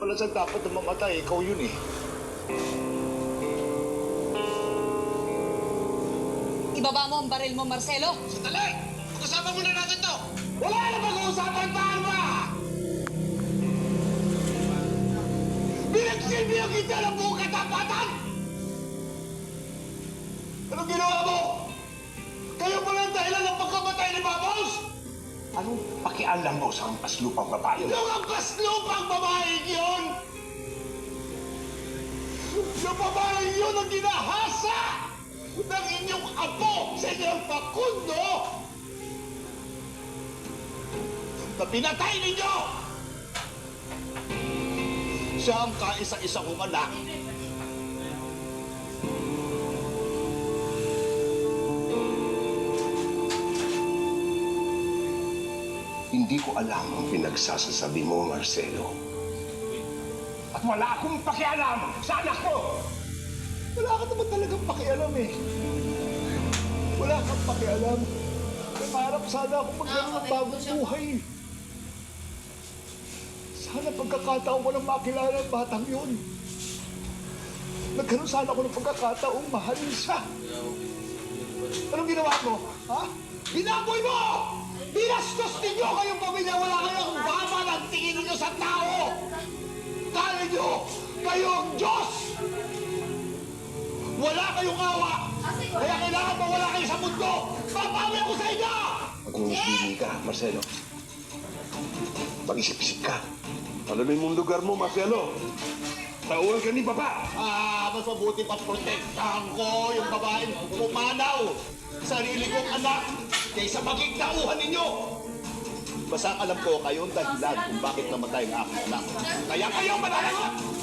pala sa dapat na mamatay, ikaw yun eh. Ibaba mo ang baril mo, Marcelo. Sandali! Pag-usapan muna natin to! Wala na pag-uusapan ba? Pinagsilbihan kita ng buong katapatan! Anong ginawa mo? Pakialam mo sa ampas lupang babae? Yung ang paslupang babae yun! Yung babae yun ang ginahasa ng inyong apo sa inyong pakundo na pinatay ninyo! Siya ang kaisa-isa kong anak. Hindi ko alam ang pinagsasasabi mo, Marcelo. At wala akong pakialam sa anak ko! Wala ka naman talagang pakialam eh. Wala kang pakialam. Nangarap sana ako magkaroon ng bagong buhay. Sana pagkakataon ko lang makilala ang batang yun. Nagkaroon sana ako ng pagkakataong mahalin siya. Anong ginawa mo? Ha? Binaboy mo! Binastos ninyo kayong pamilya! Wala kayong baba ng tingin ninyo sa tao! Kala nyo, kayo ang Diyos! Wala kayong awa! Kaya kailangan mawala kayo sa mundo! Papawi ako sa inyo! Mag-uusbili ka, Marcelo. Mag-isip-isip ka. Ano na yung lugar mo, Marcelo? Tauhan ka ni Papa. Ah, mas mabuti pa protektahan ko yung babaeng pumanaw. Sarili kong anak kaysa maging tauhan ninyo. Basta alam ko kayo ang dahilan kung bakit namatay ang aking anak. Kaya kayo mananagot!